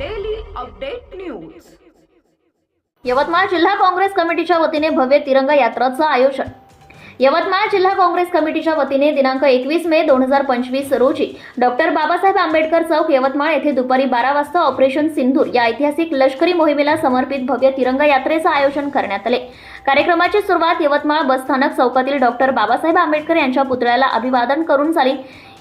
Update news Yavatmal जिल्हा काँग्रेस कमिटीच्या वतीने भव्य तिरंगा यात्राचं आयोजन. यवतमाळ जिल्हा काँग्रेस कमिटीच्या वतीने दिनांक एकवीस मे दोन हजार पंचवीस रोजी डॉक्टर बाबासाहेब आंबेडकर चौक यवतमाळ येथे दुपारी बारा वाजता ऑपरेशन सिंधूर या ऐतिहासिक लष्करी मोहिमेला समर्पित भव्य तिरंगा यात्रेचं आयोजन करण्यात आले. कार्यक्रमाची सुरुवात यवतमाळ बसस्थानक चौकातील डॉक्टर बाबासाहेब आंबेडकर यांच्या पुतळ्याला अभिवादन करून झाली.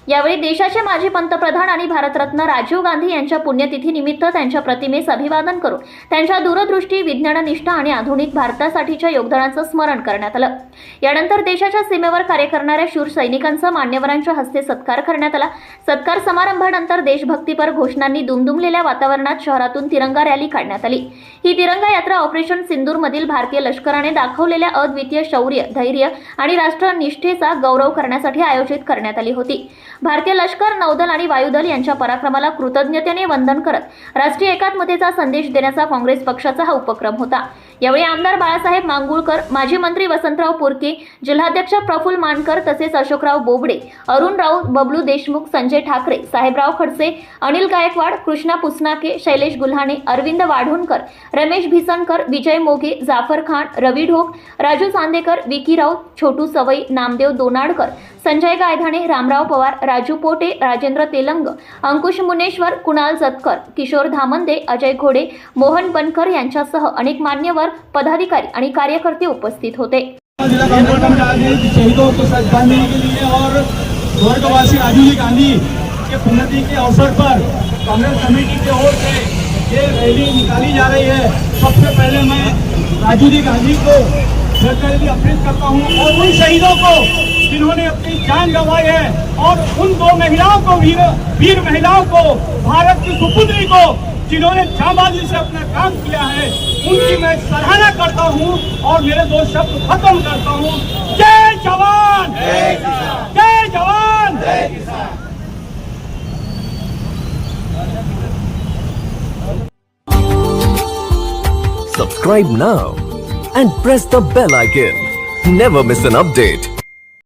यावेळी देशाचे माजी पंतप्रधान आणि भारतरत्न राजीव गांधी यांच्या पुण्यतिथीनिमित्त त्यांच्या प्रतिमेस अभिवादन करून त्यांच्या दूरदृष्टी विज्ञाननिष्ठा आणि आधुनिक भारतासाठीच्या योगदानाचं स्मरण करण्यात आलं. यानंतर देशाच्या सीमेवर कार्य करणाऱ्या शूर सैनिकांचा मान्यवरांच्या हस्ते सत्कार करण्यात आला. सत्कार समारंभानंतर देशभक्तीपर घोषणांनी दुमदुमलेल्या वातावरणात शहरातून तिरंगा रॅली काढण्यात आली. ही तिरंगा यात्रा ऑपरेशन सिंदूरमधील भारतीय लष्कराने दाखवलेल्या अद्वितीय शौर्य धैर्य आणि राष्ट्रनिष्ठेचा गौरव करण्यासाठी आयोजित करण्यात आली होती. भारतीय लष्कर नौदल आणि वायुदल यांच्या पराक्रमाला कृतज्ञतेने वंदन करत राष्ट्रीय एकात्मतेचा संदेश देण्याचा काँग्रेस पक्षाचा हा उपक्रम होता. यावेळी आमदार बाळासाहेब मांगुळकर माजी मंत्री वसंतराव पुरके जिल्हाध्यक्ष प्रफुल मानकर तसेच अशोकराव बोबडे अरुण राऊत बबलू देशमुख संजय ठाकरे साहेबराव खडसे अनिल गायकवाड कृष्णा पुसनाके शैलेश गुल्हाणे अरविंद वाढोणकर रमेश भिसणकर विजय मोघे जाफर खान रवी ढोक राजू चांदेकर विकी राऊत छोटू सवई नामदेव दोनाडकर संजय गायधाणे रामराव पवार राजू पोटे राजेंद्र तेलंग अंकुश मुनेश्वर कुणाल जतकर किशोर धामंदे अजय घोडे मोहन बनकर यांच्यासह अनेक मान्यवर पदाधिकारी आणि कार्यकर्ते उपस्थित होते. स्वर्गवासी राजीव गांधी के पुण्यतिथि के अवसर पर कांग्रेस कमेटी की ओर से ये रैली निकाली जा रही है सबसे पहले मैं राजीव जी गांधी को श्रद्धांजलि अर्पित करता हूँ और उन शहीदों को जिन्होंने अपनी जान गंवाई है और उन दो महिलाओं को वीर वीर महिलाओं को भारत की सुपुत्री को जिन्होंने जाबाजी से अपना काम किया है उनकी मैं सराहना करता हूँ और मेरे दो शब्द खत्म करता हूँ। जय जवान! जय जवान! Subscribe now and press the bell icon. Never miss an update.